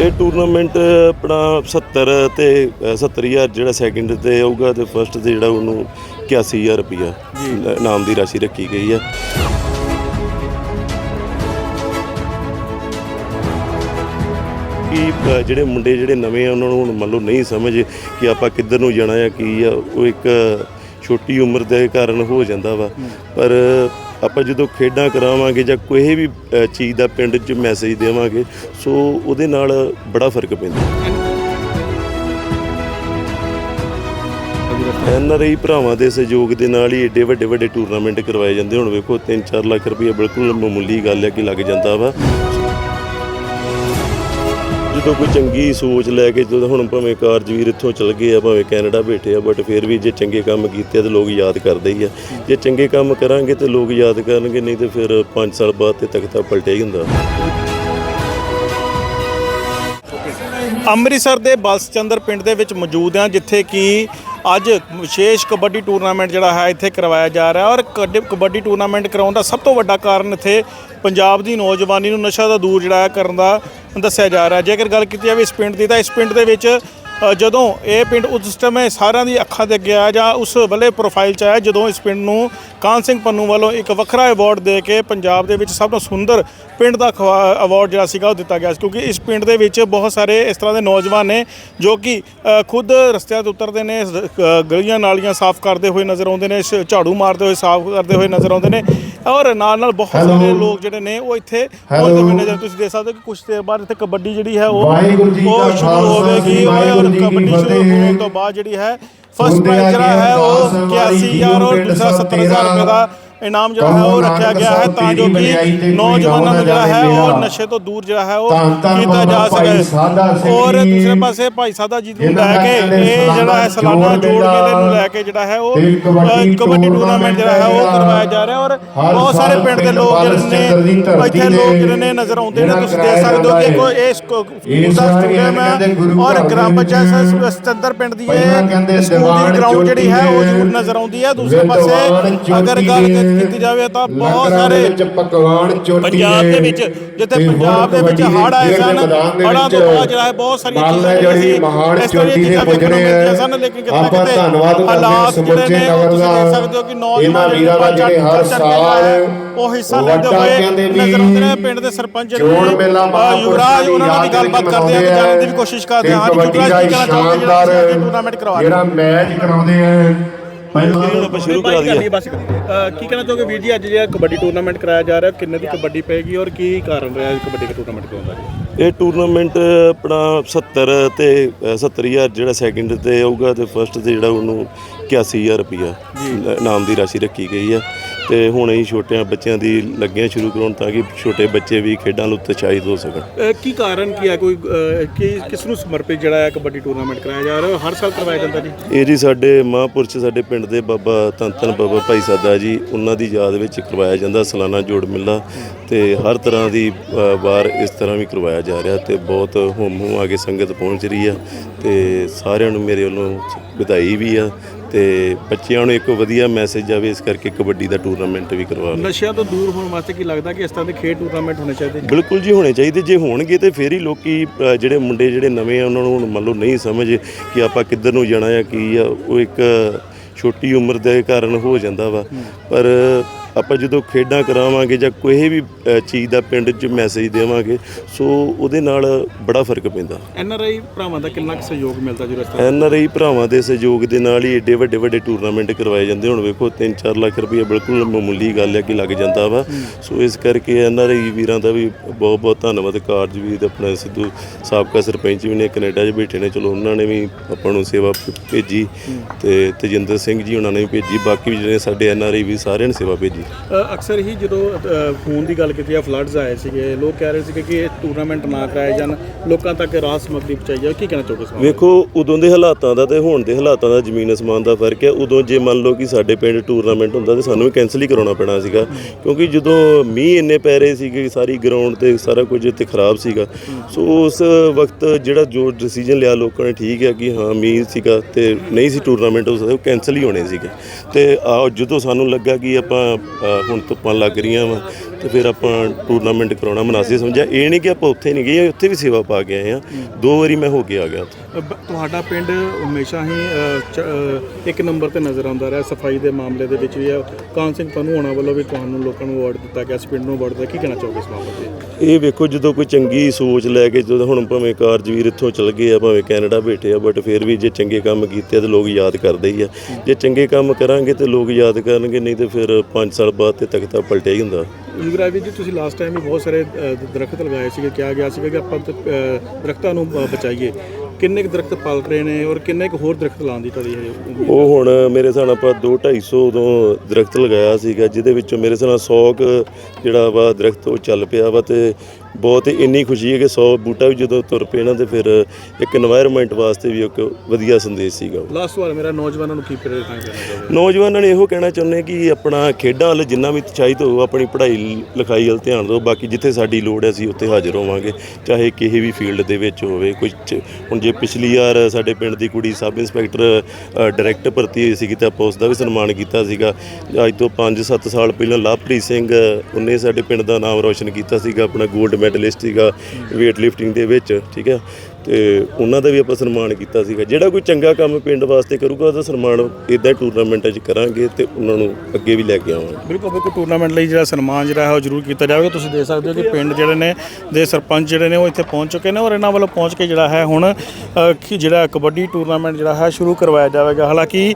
ਇਹ ਟੂਰਨਾਮੈਂਟ ਆਪਣਾ 70 ਤੇ ਅ, 70000 ਜਿਹੜਾ ਸੈਕਿੰਡ ਤੇ ਆਊਗਾ ਤੇ ਫਸਟ ਤੇ ਜਿਹੜਾ ਉਹਨੂੰ 81000 ਰੁਪਇਆ ਨਾਮ ਦੀ ਰਾਸ਼ੀ ਰੱਖੀ ਗਈ ਹੈ। ਕਿ ਜਿਹੜੇ ਮੁੰਡੇ ਜਿਹੜੇ ਨਵੇਂ ਆ ਉਹਨਾਂ ਨੂੰ ਹੁਣ ਮੰਨ ਲਓ ਨਹੀਂ ਸਮਝ ਕਿ ਆਪਾਂ ਕਿੱਧਰ ਨੂੰ ਜਾਣਾ ਹੈ ਕੀ ਆ ਉਹ ਇੱਕ ਛੋਟੀ ਉਮਰ ਦੇ ਕਾਰਨ ਹੋ ਜਾਂਦਾ ਵਾ। ਪਰ ਆਪਾਂ ਜਦੋਂ ਖੇਡਾਂ ਕਰਾਵਾਂਗੇ ਜਾਂ ਕੋਈ ਵੀ ਚੀਜ਼ ਦਾ ਪਿੰਡ 'ਚ ਮੈਸੇਜ ਦੇਵਾਂਗੇ, ਸੋ ਉਹਦੇ ਨਾਲ ਬੜਾ ਫ਼ਰਕ ਪੈਂਦਾ। ਐਨ ਆਰ ਆਈ ਭਰਾਵਾਂ ਦੇ ਸਹਿਯੋਗ ਦੇ ਨਾਲ ਹੀ ਏਡੇ ਵੱਡੇ ਵੱਡੇ ਟੂਰਨਾਮੈਂਟ ਕਰਵਾਏ ਜਾਂਦੇ ਹੁਣ ਵੇਖੋ 3-4 ਲੱਖ ਰੁਪਏ ਬਿਲਕੁਲ ਮਾਮੂਲੀ ਗੱਲ ਹੈ ਕਿ ਲੱਗ ਜਾਂਦਾ ਵਾ। ਜਦੋਂ ਕੋਈ ਚੰਗੀ ਸੋਚ ਲੈ ਕੇ ਜਦੋਂ ਹੁਣ ਭਾਵੇਂ ਕਾਰਜਵੀਰ ਇੱਥੋਂ ਚਲ ਗਏ ਆ, ਭਾਵੇਂ ਕੈਨੇਡਾ ਬੈਠੇ ਆ ਬਟ ਫਿਰ ਵੀ ਜੇ ਚੰਗੇ ਕੰਮ ਕੀਤੇ ਆ ਤੇ ਲੋਕ ਯਾਦ ਕਰਦੇ ਹੀ ਆ। ਜੇ ਚੰਗੇ ਕੰਮ ਕਰਾਂਗੇ ਤੇ ਲੋਕ ਯਾਦ ਕਰਨਗੇ, ਨਹੀਂ ਤੇ ਫਿਰ 5 ਸਾਲ ਬਾਅਦ ਤੇ ਤਖਤਾ ਪਲਟਿਆ ਹੀ ਹੁੰਦਾ। ਅੰਮ੍ਰਿਤਸਰ ਦੇ ਬਲਸਚੰਦਰ ਪਿੰਡ ਦੇ ਵਿੱਚ ਮੌਜੂਦ ਹਾਂ, ਜਿੱਥੇ ਕਿ ਅੱਜ ਵਿਸ਼ੇਸ਼ ਕਬੱਡੀ ਟੂਰਨਾਮੈਂਟ ਜਿਹੜਾ ਹੈ ਇੱਥੇ ਕਰਵਾਇਆ ਜਾ ਰਿਹਾ ਔਰ ਕਡ- ਕਬੱਡੀ ਟੂਰਨਾਮੈਂਟ ਕਰਾਉਣ ਦਾ ਸਭ ਤੋਂ ਵੱਡਾ ਕਾਰਨ ਇੱਥੇ ਪੰਜਾਬ ਦੀ ਨੌਜਵਾਨੀ ਨੂੰ ਨਸ਼ਾ ਦਾ ਦੂਰ ਜਿਹੜਾ ਹੈ ਕਰਨ ਦਾ ਦੱਸਿਆ ਜਾ ਰਿਹਾ ਜੇਕਰ ਗੱਲ ਕੀਤੀ ਜਾਵੇ ਇਸ ਪਿੰਡ ਦੀ, ਤਾਂ ਇਸ ਪਿੰਡ ਦੇ ਵਿੱਚ ਜਦੋਂ ਇਹ ਪਿੰਡ ਉਸ ਸਮੇਂ ਸਾਰਿਆਂ ਦੀ ਅੱਖਾਂ ਦੇ ਅੱਗੇ ਆਇਆ ਜਾਂ ਉਸ ਵੇਲੇ ਪ੍ਰੋਫਾਈਲ 'ਚ ਆਇਆ ਜਦੋਂ ਇਸ ਪਿੰਡ ਨੂੰ ਕਾਨ ਸਿੰਘ ਪੰਨੂ ਵੱਲੋਂ ਇੱਕ ਵੱਖਰਾ ਅਵਾਰਡ ਦੇ ਕੇ ਪੰਜਾਬ ਦੇ ਵਿੱਚ ਸਭ ਤੋਂ ਸੁੰਦਰ ਪਿੰਡ ਦਾ ਅਵਾਰਡ ਜਿਹੜਾ ਸੀਗਾ ਉਹ ਦਿੱਤਾ ਗਿਆ ਸੀ। ਕਿਉਂਕਿ ਇਸ ਪਿੰਡ ਦੇ ਵਿੱਚ ਬਹੁਤ ਸਾਰੇ ਇਸ ਤਰ੍ਹਾਂ ਦੇ ਨੌਜਵਾਨ ਨੇ ਜੋ ਕਿ ਖੁਦ ਰਸਤਿਆਂ ਤੇ ਉਤਰਦੇ ਨੇ ਗਲੀਆਂ ਨਾਲੀਆਂ ਸਾਫ਼ ਕਰਦੇ ਹੋਏ ਨਜ਼ਰ ਆਉਂਦੇ ਨੇ ਝਾੜੂ ਮਾਰਦੇ ਹੋਏ ਸਾਫ਼ ਕਰਦੇ ਹੋਏ ਨਜ਼ਰ ਆਉਂਦੇ ਨੇ ਔਰ ਨਾਲ ਨਾਲ ਬਹੁਤ ਸਾਰੇ ਲੋਕ ਜਿਹੜੇ ਨੇ ਉਹ ਇੱਥੇ ਪਹੁੰਚਦੇ ਹੋਏ ਨਜ਼ਰ ਤੁਸੀਂ ਦੇਖ ਸਕਦੇ ਹੋ ਕਿ ਕੁਝ ਦੇਰ ਬਾਅਦ ਇੱਥੇ ਕਬੱਡੀ ਜਿਹੜੀ ਹੈ ਉਹ ਸ਼ੁਰੂ ਹੋਵੇਗੀ ਔਰ ਜੀ ਕੀ ਕਬੱਡੀ ਸ਼ੁਰੂ। ਹੋਣ ਤੋਂ ਬਾਅਦ ਜਿਹੜੀ ਹੈ ਫਸਟ ਪ੍ਰਾਈਜ਼ ਜਿਹੜਾ ਹੈ ਉਹ ਦਾਸ ਵਾਲੀ 81000 ਔਰ ਦੂਸਰਾ 70000 ਰੁਪਏ ਦਾ ਇਨਾਮ ਜਿਹੜਾ ਹੈ ਉਹ ਰੱਖਿਆ ਗਿਆ ਹੈ ਤਾਂ ਜੋ ਕਿ ਨੌਜਵਾਨਾਂ ਨੂੰ ਜਿਹੜਾ ਹੈ ਉਹ ਨਸ਼ੇ ਤੋਂ ਦੂਰ ਜਿਹੜਾ ਹੈ ਉਹ ਧੰਨ ਧੰਨ ਕੀਤਾ ਜਾ ਬਾਬਾ ਭਾਈ ਸਾਦਾ ਸਕੇ ਸਿੰਘ ਔਰ ਜੀ। ਦੂਸਰੇ ਪਾਸੇ ਭਾਈ ਸਾਦਾ ਜੀ ਨੂੰ ਇਹਨਾਂ ਲੈ ਦਾ ਕੇ ਕਹਿੰਦੇ ਇਹ ਜਿਹੜਾ ਹੈ ਸਾਲਾਨਾ ਸਾਲਾਨਾ ਜੋੜ ਜੋੜ ਮੇਲੇ ਨੂੰ ਮੇਲਾ ਲੈ ਕੇ ਜਿਹੜਾ ਹੈ ਉਹ ਤੇ ਕਬੱਡੀ ਅ, ਕਬੱਡੀ ਟੂਰਨਾਮੈਂਟ ਜਿਹੜਾ ਹੈ ਉਹ ਜਿਹੜਾ ਕਰਵਾਇਆ ਜਾ ਰਿਹਾ ਔਰ ਹਰ ਬਹੁਤ ਸਾਰੇ ਸਾਲ ਪਿੰਡ ਦੇ ਪਿੰਡ ਲੋਕ ਜਿਹੜੇ ਬਾਲਸਚੰਦਰ ਦੀ ਨੇ ਧਰਤੀ ਇੱਥੇ ਲੋਕ ਤੇ ਜਿਹੜੇ ਨੇ ਨਜ਼ਰ ਆਉਂਦੇ ਨੇ ਜਿਹੜਾ ਤੁਸੀਂ ਦੇਖ ਕਰਾਇਆ ਸਕਦੇ ਹੋ ਕਿ ਜਾਂਦਾ ਕੋਈ ਹੈ। ਇਸ ਸਕੂਲ ਇਸ ਦਾ ਵਾਰ ਸਟੇਡੀਅਮ ਕਹਿੰਦੇ ਗੁਰੂ ਹੈ ਔਰ ਘਰ ਦੇ ਗ੍ਰਾਮ ਵਿੱਚ ਪੰਚਾਇਤ ਸਤੰਦਰ ਪਿੰਡ ਦੀ ਪਹਿਲਾਂ ਕਹਿੰਦੇ ਇਹ ਸਕੂਲ ਦੀਵਾਨ ਦੀ ਗਰਾਊਂਡ ਜਿਹੜੀ ਹੈ ਉਹ ਚੋਟੀ ਜ਼ਰੂਰ ਦੇ ਨਜ਼ਰ ਆਉਂਦੀ ਹੈ ਦੂਸਰੇ ਵਿਦਵਾਨ ਪਾਸੇ ਚੋਟੀ ਅਗਰ ਗੱਲ ਦੇ ਕੀਤੀ ਜਾਵੇ ਤਾਂ ਬਹੁਤ ਸਾਰੇ ਪਕਵਾਨ ਚੋਟੀ ਪੰਜਾਬ ਦੇ ਵਿੱਚ ਜਿੱਥੇ ਪੰਜਾਬ ਦੇ ਵਿੱਚ ਹੜ੍ਹ ਆਏ ਸਨ ਹੜ੍ਹਾਂ ਤੋਂ ਬਾਅਦ ਜਿਹੜਾ ਹੈ ਬਹੁਤ ਸਾਰੀਆਂ ਚੀਜ਼ਾਂ ਜਿਹੜੀ ਮਹਾਨ ਚੋਟੀ ਨੂੰ ਪੁੱਜਣੇ ਸਨ ਲੇਕਿਨ ਕਿਤੇ ਆਪਾਂ ਧੰਨਵਾਦ ਕਰਦੇ ਹਾਂ ਸਮੁੱਚੇ ਨਗਰ ਦਾ ਦੇਖ ਸਕਦੇ ਹੋ ਕਿ ਨੌਜਵਾਨ ਇਹਨਾਂ ਵੀਰਾਂ ਦਾ ਜਿਹੜੇ ਹਰ ਸਾਲ ਉਹ ਹਿੱਸਾ ਲੈਂਦੇ ਹੋਏ ਕਹਿੰਦੇ ਨਜ਼ਰ ਆਉਂਦੇ ਨੇ ਪਿੰਡ ਦੇ ਸਰਪੰਚ ਜੋੜ ਮੇਲਾ ਮਹਾਂਪੁਰਸ਼ਾਂ ਦੀ ਯਾਦ ਗੱਲਬਾਤ ਕਰਦੇ ਆ ਜਾਣਨ ਦੀ ਵੀ ਕੋਸ਼ਿਸ਼ ਕਰਦੇ ਹਾਂ ਯੁਵਰਾਜ ਦਾ ਕੀ ਕਹਿਣਾ ਚਾਹੋਗੇ ਸ਼ਾਨਦਾਰ ਜਿਹੜਾ ਟੂਰਨਾਮੈਂਟ ਕਰਵਾ ਜਿਹੜਾ ਮੈਚ ਕਰਾਉਂਦੇ ਆ ਪਹਿਲਾਂ ਹੁਣ ਆਪਾਂ ਸ਼ੁਰੂ ਕਰਾ ਦਈਏ। ਬਸ। ਅ, ਕੀ ਕਹਿਣਾ ਚਾਹੋਗੇ ਵੀਰ ਜੀ ਅੱਜ ਜਿਹੜਾ ਕਬੱਡੀ ਟੂਰਨਾਮੈਂਟ ਕਰਾਇਆ ਜਾ ਰਿਹਾ ਕਿੰਨੇ ਦੀ ਕਬੱਡੀ ਪਏਗੀ ਔਰ ਕੀ ਕਾਰਨ ਰਿਹਾ ਕਬੱਡੀ ਦਾ ਟੂਰਨਾਮੈਂਟ ਕਰਾਉਣ ਦਾ? ਜੀ ਇਹ ਟੂਰਨਾਮੈਂਟ ਆਪਣਾ 70 ਤੇ ਅ, 70000 ਜਿਹੜਾ ਸੈਕਿੰਡ ਤੇ ਆਊਗਾ ਤੇ ਫਸਟ ਤੇ ਜਿਹੜਾ ਉਹਨੂੰ 81000 ਰੁਪਇਆ ਨਾਮ ਦੀ ਰਾਸ਼ੀ ਰੱਖੀ ਗਈ ਹੈ। ਤੇ ਹੁਣ ਅਸੀਂ ਛੋਟਿਆਂ ਬੱਚਿਆਂ ਦੀ ਲੱਗਿਆ ਸ਼ੁਰੂ ਕਰਾਉਣ ਤਾਂ ਕਿ ਛੋਟੇ ਬੱਚੇ ਵੀ ਖੇਡਾਂ ਨੂੰ ਉਤਸ਼ਾਹਿਤ ਹੋ ਸਕਣ। ਕੀ ਕਾਰਨ ਕੀ ਹੈ? ਕੋਈ ਕੀ ਕਿਸ ਨੂੰ ਸਮਰਪਿਤ ਜਿਹੜਾ ਹੈ ਕਬੱਡੀ ਟੂਰਨਾਮੈਂਟ ਕਰਾਇਆ ਜਾ ਰਿਹਾ? ਹਰ ਸਾਲ ਕਰਵਾਇਆ ਜਾਂਦਾ ਜੀ। ਇਹ ਜੀ ਸਾਡੇ ਮਹਾਂਪੁਰਸ਼ ਸਾਡੇ ਪਿੰਡ ਦੇ ਬਾਬਾ ਧੰਨ ਬਾਬਾ ਭਾਈ ਸਾਦਾ ਜੀ ਉਹਨਾਂ ਦੀ ਯਾਦ ਵਿੱਚ ਕਰਵਾਇਆ ਜਾਂਦਾ ਸਾਲਾਨਾ ਜੋੜ ਮੇਲਾ ਤੇ ਹਰ ਤਰ੍ਹਾਂ ਦੀ ਅ, ਵਾਰ ਇਸ ਤਰ੍ਹਾਂ ਵੀ ਕਰਵਾਇਆ ਜਾ ਰਿਹਾ ਤੇ ਬਹੁਤ ਹੋਮ ਹੋਮ ਆ ਕੇ ਸੰਗਤ ਪਹੁੰਚ ਰਹੀ ਆ ਤੇ ਸਾਰਿਆਂ ਨੂੰ ਮੇਰੇ ਵੱਲੋਂ ਵਧਾਈ ਵੀ ਆ ਤੇ ਬੱਚਿਆਂ ਨੂੰ ਇੱਕ ਵਧੀਆ ਮੈਸੇਜ ਜਾਵੇ ਇਸ ਕਰਕੇ ਕਬੱਡੀ ਦਾ ਟੂਰਨਾਮੈਂਟ ਵੀ ਕਰਵਾ ਰਹੇ ਨਸ਼ਿਆਂ ਤੋਂ ਦੂਰ ਹੋਣ ਵਾਸਤੇ ਕੀ ਲੱਗਦਾ ਕਿ ਇਸ ਤਰ੍ਹਾਂ ਦੇ ਖੇਡ ਟੂਰਨਾਮੈਂਟ ਹੋਣੇ ਚਾਹੀਦੇ? ਬਿਲਕੁਲ ਜੀ ਹੋਣੇ ਚਾਹੀਦੇ। ਜੇ ਹੋਣਗੇ ਤੇ ਫੇਰ ਹੀ ਲੋਕੀ ਅ, ਜਿਹੜੇ ਮੁੰਡੇ ਜਿਹੜੇ ਨਵੇਂ ਆ ਉਹਨਾਂ ਨੂੰ ਹੁਣ ਮੰਨ ਲਓ ਨਹੀਂ ਸਮਝ ਕਿ ਆਪਾਂ ਕਿੱਧਰ ਨੂੰ ਜਾਣਾ ਆ ਕੀ ਆ ਉਹ ਇੱਕ ਛੋਟੀ ਉਮਰ ਦੇ ਕਾਰਨ ਹੋ ਜਾਂਦਾ ਵਾ। ਪਰ ਆਪਾਂ ਜਦੋਂ ਖੇਡਾਂ ਕਰਾਵਾਂਗੇ ਜਾਂ ਕੋਈ ਵੀ ਚੀਜ਼ ਦਾ ਪਿੰਡ 'ਚ ਮੈਸੇਜ ਦੇਵਾਂਗੇ ਸੋ ਉਹਦੇ ਨਾਲ ਬੜਾ ਫ਼ਰਕ ਪੈਂਦਾ। ਐਨ ਆਰ ਆਈ ਭਰਾਵਾਂ ਦਾ ਕਿੰਨਾ ਕੁ ਸਹਿਯੋਗ ਮਿਲਦਾ ਜੀ ਰਸਤਾ ਐਨ ਆਰ ਆਈ ਭਰਾਵਾਂ ਦੇ ਸਹਿਯੋਗ ਦੇ ਨਾਲ ਹੀ ਏਡੇ ਵੱਡੇ ਵੱਡੇ ਟੂਰਨਾਮੈਂਟ ਕਰਵਾਏ ਜਾਂਦੇ ਹੁਣ ਵੇਖੋ 3-4 ਲੱਖ ਰੁਪਏ ਬਿਲਕੁਲ ਮਾਮੂਲੀ ਗੱਲ ਹੈ ਕਿ ਲੱਗ ਜਾਂਦਾ ਵਾ। ਸੋ ਇਸ ਕਰਕੇ ਐਨ ਆਰ ਆਈ ਵੀਰਾਂ ਦਾ ਵੀ ਬਹੁਤ ਬਹੁਤ ਧੰਨਵਾਦ ਕਾਰਜਵੀਰ ਆਪਣਾ ਸਿੱਧੂ ਸਾਬਕਾ ਸਰਪੰਚ ਵੀ ਨੇ ਕੈਨੇਡਾ 'ਚ ਬੈਠੇ ਨੇ। ਚਲੋ ਉਹਨਾਂ ਨੇ ਵੀ ਆਪਾਂ ਨੂੰ ਸੇਵਾ ਭੇਜੀ ਤੇ ਤੇਜਿੰਦਰ ਸਿੰਘ ਜੀ ਉਹਨਾਂ ਨੇ ਵੀ ਭੇਜੀ। ਬਾਕੀ ਵੀ ਜਿਹੜੇ ਸਾਡੇ ਐਨ ਆਰ ਆਈ ਵੀ ਸਾਰਿਆਂ ਨੇ ਸੇਵਾ ਭੇਜੀ। ਅ, ਅਕਸਰ ਹੀ ਜਦੋਂ ਅ, ਖੂਨ ਦੀ ਗੱਲ ਕੀਤੀ ਆ ਫਲੱਡਸ ਆਏ ਸੀਗੇ ਲੋਕ ਕਹਿ ਰਹੇ ਸੀਗੇ ਕਿ ਇਹ ਟੂਰਨਾਮੈਂਟ ਨਾ ਕਰਾਏ ਜਾਣ ਲੋਕਾਂ ਤੱਕ ਰਾਹਤ ਸਮੱਗਰੀ ਪਹੁੰਚਾਈ ਜਾਵੇ। ਕੀ ਕਹਿਣਾ ਚਾਹੋਗੇ ਇਸ ਬਾਰੇ? ਵੇਖੋ ਉਦੋਂ ਦੇ ਹਾਲਾਤਾਂ ਦਾ ਤੇ ਹੁਣ ਦੇ ਹਾਲਾਤਾਂ ਦਾ ਜ਼ਮੀਨ ਅਸਮਾਨ ਦਾ ਫ਼ਰਕ ਹੈ। ਉਦੋਂ ਜੇ ਮੰਨ ਲਓ ਕਿ ਸਾਡੇ ਪਿੰਡ ਟੂਰਨਾਮੈਂਟ ਹੁੰਦਾ ਤੇ ਸਾਨੂੰ ਵੀ ਕੈਨਸਲ ਹੀ ਕਰਾਉਣਾ ਪੈਣਾ ਸੀਗਾ। ਕਿਉਂਕਿ ਜਦੋਂ ਮੀਂਹ ਇੰਨੇ ਪੈ ਰਹੇ ਸੀਗੇ ਸਾਰੀ ਗਰਾਊਂਡ ਤੇ ਸਾਰਾ ਕੁਝ ਇੱਥੇ ਖਰਾਬ ਸੀਗਾ। ਸੋ ਉਸ ਵਕਤ ਜਿਹੜਾ ਜੋ ਡਿਸੀਜਨ ਲਿਆ ਲੋਕਾਂ ਨੇ ਠੀਕ ਹੈ ਕਿ ਹਾਂ ਮੀਂਹ ਸੀਗਾ ਤੇ ਨਹੀਂ ਸੀ ਟੂਰਨਾਮੈਂਟ ਹੋ ਸਕਦਾ ਉਹ ਕੈਨਸਲ ਹੀ ਹੋਣੇ ਸੀਗੇ। ਤੇ ਆ ਜਦੋਂ ਸਾਨੂੰ ਲੱਗਾ ਕਿ ਆਪਾਂ ਹੁਣ ਧੁੱਪਾਂ ਲੱਗ ਰਹੀਆਂ ਵਾ ਤੇ ਫਿਰ ਆਪਾਂ ਟੂਰਨਾਮੈਂਟ ਕਰਾਉਣਾ ਮਨਾਸੀ ਸਮਝਿਆ। ਇਹ ਨਹੀਂ ਕਿ ਆਪਾਂ ਉੱਥੇ ਨਹੀਂ ਗਏ ਉੱਥੇ ਵੀ ਸੇਵਾ ਪਾ ਕੇ ਆਏ ਆ। ਦੋ ਵਾਰੀ ਮੈਂ ਹੋ ਕੇ ਆ ਗਿਆ ਤੁਹਾਡਾ ਪਿੰਡ ਹਮੇਸ਼ਾ ਹੀ ਇੱਕ ਨੰਬਰ ਤੇ ਨਜ਼ਰ ਆਉਂਦਾ ਰਿਹਾ ਸਫ਼ਾਈ ਦੇ ਮਾਮਲੇ ਦੇ ਵਿੱਚ ਵੀ ਹੈ ਕਾਨ ਸਿੰਘ ਤੁਹਾਨੂੰ ਹੋਣਾ ਵੱਲੋਂ ਵੀ ਤੁਹਾਨੂੰ ਲੋਕਾਂ ਨੂੰ ਅਵਾਰਡ ਦਿੱਤਾ ਗਿਆ ਇਸ ਪਿੰਡ ਨੂੰ ਅਵਾਰਡ ਦਿੱਤਾ। ਕੀ ਕਹਿਣਾ ਚਾਹੋਗੇ ਇਸ ਮਾਮਲੇ ਤੇ ਇਹ ਵੇਖੋ ਜਦੋਂ ਕੋਈ ਚੰਗੀ ਸੋਚ ਲੈ ਕੇ ਜਦੋਂ ਹੁਣ ਭਾਵੇਂ ਕਾਰਜਵੀਰ ਇੱਥੋਂ ਚਲ ਗਏ ਆ ਭਾਵੇਂ ਕੈਨੇਡਾ ਬੈਠੇ ਆ ਬਟ ਫਿਰ ਵੀ ਜੇ ਚੰਗੇ ਕੰਮ ਕੀਤੇ ਆ ਤੇ ਲੋਕ ਯਾਦ ਕਰਦੇ ਹੀ ਆ। ਜੇ ਚੰਗੇ ਕੰਮ ਕਰਾਂਗੇ ਤੇ ਲੋਕ ਯਾਦ ਕਰਨਗੇ ਨਹੀਂ ਤੇ ਫਿਰ 5 ਸਾਲ ਬਾਅਦ ਤੇ ਤਖਤਾ ਪਲਟਿਆ ਹੀ ਹੁੰਦਾ। ਯੁਵਰਾਜ ਜੀ ਤੁਸੀਂ ਲਾਸਟ ਟਾਈਮ ਵੀ ਬਹੁਤ ਸਾਰੇ ਦਰਖਤ ਲਗਾਏ ਸੀਗੇ ਕਿਹਾ ਗਿਆ ਸੀਗਾ ਕਿ ਆਪਾਂ ਦਰਖਤਾਂ ਨੂੰ ਬਚਾਈਏ। ਕਿੰਨੇ ਕੁ ਦਰਖਤ ਪਲ ਰਹੇ ਨੇ ਔਰ ਕਿੰਨੇ ਕੁ ਹੋਰ ਦਰਖਤ ਲਾਉਣ ਦੀ ਤੁਹਾਡੀ ਹੈ? ਉਹ ਹੁਣ ਮੇਰੇ ਹਿਸਾਬ ਨਾਲ ਆਪਾਂ 2 250 ਉਦੋਂ ਦਰਖਤ ਲਗਾਇਆ ਸੀਗਾ ਜਿਹਦੇ ਵਿੱਚੋਂ ਮੇਰੇ ਹਿਸਾਬ ਨਾਲ 100 ਕੁ ਜਿਹੜਾ ਵਾ ਦਰਖਤ ਉਹ ਚੱਲ ਪਿਆ ਵਾ ਤੇ ਬਹੁਤ ਇੰਨੀ ਖੁਸ਼ੀ ਹੈ ਕਿ 100 ਬੂਟਾ ਵੀ ਜਦੋਂ ਤੁਰ ਪਏ ਨਾ ਤੇ ਫਿਰ ਇੱਕ এনवायरमेंट ਵਾਸਤੇ ਵੀ ਇੱਕ ਵਧੀਆ ਸੰਦੇਸ਼ ਸੀਗਾ ਲਾਸਟ ਵਾਰ ਮੇਰਾ ਨੌਜਵਾਨਾਂ ਨੂੰ ਕੀ ਪ੍ਰੇਰਿਤ ਕਰਨਾ ਚਾਹੁੰਦੇ ਨੌਜਵਾਨਾਂ ਨੇ ਇਹੋ ਕਹਿਣਾ ਚਾਹੁੰਦੇ ਕਿ ਆਪਣਾ ਖੇਡਾਂ ਵੱਲ ਜਿੰਨਾ ਵੀ ਉਤਸ਼ਾਹਿਤ ਹੋ ਆਪਣੀ ਪੜ੍ਹਾਈ ਲਿਖਾਈ ਵੱਲ ਧਿਆਨ ਦਿਓ। ਬਾਕੀ ਜਿੱਥੇ ਸਾਡੀ ਲੋੜ ਹੈ ਅਸੀਂ ਉੱਥੇ ਹਾਜ਼ਰ ਹੋਵਾਂਗੇ। ਚਾਹੇ ਕਿਸੇ ਵੀ ਫੀਲਡ ਦੇ ਵਿੱਚ ਹੋਵੇ ਕੁਝ ਹੁਣ ਜੇ ਪਿਛਲੀ ਵਾਰ ਸਾਡੇ ਪਿੰਡ ਦੀ ਕੁੜੀ ਸਬ ਇੰਸਪੈਕਟਰ ਡਾਇਰੈਕਟ ਭਰਤੀ ਹੋਈ ਸੀਗੀ ਤਾਂ ਆਪਾਂ ਉਸ ਦਾ ਵੀ ਸਨਮਾਨ ਕੀਤਾ ਸੀਗਾ। ਅੱਜ ਤੋਂ 5-7 ਸਾਲ ਪਹਿਲਾਂ ਲਵਪ੍ਰੀਤ ਸਿੰਘ ਉਹਨੇ ਸਾਡੇ ਪਿੰਡ ਦਾ ਨਾਮ ਰੋਸ਼ਨ ਕੀਤਾ ਸੀਗਾ ਆਪਣਾ 골ਡ ਮੈਡਲਿਸਟ ਸੀਗਾ weight lifting ਦੇ ਵਿੱਚ, ਠੀਕ ਹੈ? ਤੇ ਉਹਨਾਂ ਦਾ ਵੀ ਆਪਾਂ ਸਨਮਾਨ ਕੀਤਾ ਸੀਗਾ। ਜਿਹੜਾ ਕੋਈ ਚੰਗਾ ਕੰਮ ਪਿੰਡ ਵਾਸਤੇ ਕਰੂਗਾ, ਉਹਦਾ ਸਨਮਾਨ ਇਦਾਂ ਟੂਰਨਾਮੈਂਟਾਂ 'ਚ ਕਰਾਂਗੇ ਤੇ ਉਹਨਾਂ ਨੂੰ ਅੱਗੇ ਵੀ ਲੈ ਕੇ ਆਵਾਂਗੇ। ਬਿਲਕੁਲ ਬਿਲਕੁਲ ਟੂਰਨਾਮੈਂਟ ਲਈ ਜਿਹੜਾ ਸਨਮਾਨ ਜਿਹੜਾ ਹੈ, ਉਹ ਜ਼ਰੂਰ ਕੀਤਾ ਜਾਵੇਗਾ। ਤੁਸੀਂ ਦੇਖ ਸਕਦੇ ਹੋ ਕਿ ਪਿੰਡ ਜਿਹੜੇ ਨੇ, ਦੇ ਸਰਪੰਚ ਜਿਹੜੇ ਨੇ, ਉਹ ਇੱਥੇ ਪਹੁੰਚ ਚੁੱਕੇ ਨੇ ਔਰ ਇਹਨਾਂ ਵੱਲੋਂ ਪਹੁੰਚ ਕੇ ਜਿਹੜਾ ਹੈ ਹੁਣ ਕਿ ਜਿਹੜਾ ਕਬੱਡੀ ਟੂਰਨਾਮੈਂਟ ਜਿਹੜਾ ਹੈ, ਸ਼ੁਰੂ ਕਰਵਾਇਆ ਜਾਵੇਗਾ। ਹਾਲਾਂਕਿ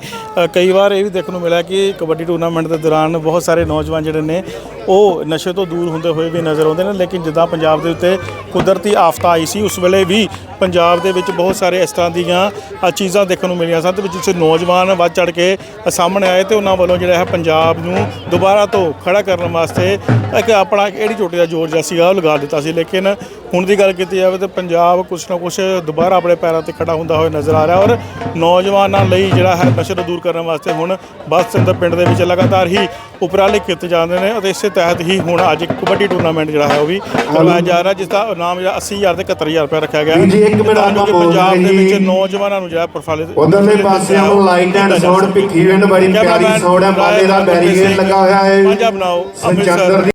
ਕਈ ਵਾਰ ਇਹ ਵੀ ਦੇਖਣ ਨੂੰ ਮਿਲਿਆ ਕਿ ਕਬੱਡੀ ਟੂਰਨਾਮੈਂਟ ਦੇ ਦੌਰਾਨ ਬਹੁਤ ਸਾਰੇ ਨੌਜਵਾਨ ਜਿਹੜੇ ਨੇ ਉਹ ਨਸ਼ੇ ਤੋਂ ਦੂਰ ਹੁੰਦੇ ਹੋਏ ਵੀ ਨਜ਼ਰ ਆਉਂਦੇ ਨੇ, ਲੇਕਿਨ ਜਿੱਦਾਂ ਪੰਜਾਬ ਦੇ ਉੱਤੇ ਕੁਦਰਤੀ ਆਫਤ ਆਈ ਸੀ, ਉਸ ਵੇਲੇ ਵੀ ਪੰਜਾਬ ਦੇ ਵਿੱਚ ਬਹੁਤ ਸਾਰੇ ਇਸ ਤਰ੍ਹਾਂ ਦੀਆਂ ਚੀਜ਼ਾਂ ਦੇਖਣ ਨੂੰ ਮਿਲੀਆਂ ਸਨ ਤੇ ਵਿੱਚ ਜਿੱਥੇ ਨੌਜਵਾਨ ਵੱਧ ਚੜ ਕੇ ਸਾਹਮਣੇ ਆਏ ਤੇ ਉਹਨਾਂ ਵੱਲੋਂ ਜਿਹੜਾ ਹੈ ਪੰਜਾਬ ਨੂੰ ਦੁਬਾਰਾ ਤੋਂ ਖੜਾ ਕਰਨ ਵਾਸਤੇ ਇੱਕ ਆਪਣਾ ਕਿਹੜੀ ਚੋਟੀ ਦਾ ਜ਼ੋਰ ਜਿਹਾ ਸੀਗਾ, ਉਹ ਲਗਾ ਦਿੱਤਾ ਸੀ। ਲੇਕਿਨ ਹੁਣ ਦੀ ਗੱਲ ਕੀਤੀ ਜਾਵੇ ਤੇ ਪੰਜਾਬ ਕੁਛ ਨਾ ਕੁਛ ਦੁਬਾਰਾ ਆਪਣੇ ਪੈਰਾਂ ਤੇ ਖੜਾ ਹੁੰਦਾ ਹੋਇਆ ਨਜ਼ਰ ਆ ਰਿਹਾ ਔਰ ਨੌਜਵਾਨਾਂ ਲਈ ਜਿਹੜਾ ਹੈ ਨਸ਼ੇ ਤੋਂ ਦੂਰ ਕਰਨ ਵਾਸਤੇ ਹੁਣ ਬਸ ਅੰਦਰ ਪਿੰਡ ਦੇ ਵਿੱਚ ਲਗਾਤਾਰ ਹੀ ਉਪਰਾਲੇ ਕੀਤੇ ਜਾਂਦੇ ਨੇ ਅਤੇ ਇਸੇ ਤਹਿਤ ਹੀ ਹੁਣ ਅੱਜ ਇੱਕ ਕਬੱਡੀ ਟੂਰਨਾਮੈਂਟ ਜਿਹੜਾ ਹੈ ਉਹ ਵੀ ਕਰਵਾਇਆ ਜਾ ਰਿਹਾ ਜਿਸ ਦਾ ਨਾਮ ਜਿਹੜਾ 80000 ਤੇ 71000 ਰੁਪਏ ਰੱਖਿਆ ਗਿਆ। ਜੀ, ਇੱਕ ਮਿੰਟ ਆਪਾਂ ਪੰਜਾਬ ਦੇ ਵਿੱਚ। ਨੌਜਵਾਨਾਂ ਨੂੰ ਜਿਹੜਾ ਪ੍ਰੋਫਾਈਲ ਉਧਰਲੇ ਪਾਸੇ ਉਹ light and sound Bhikhi Wind ਬੜੀ ਪਿਆਰੀ ਸਾਊਂਡ ਹੈ ਬਾਲੇ ਦਾ ਬੈਰੀਕੇਡ ਲੱਗਾ ਹੋਇਆ ਹੈ। ਪੰਜਾਬ ਬਣਾਓ ਦੀ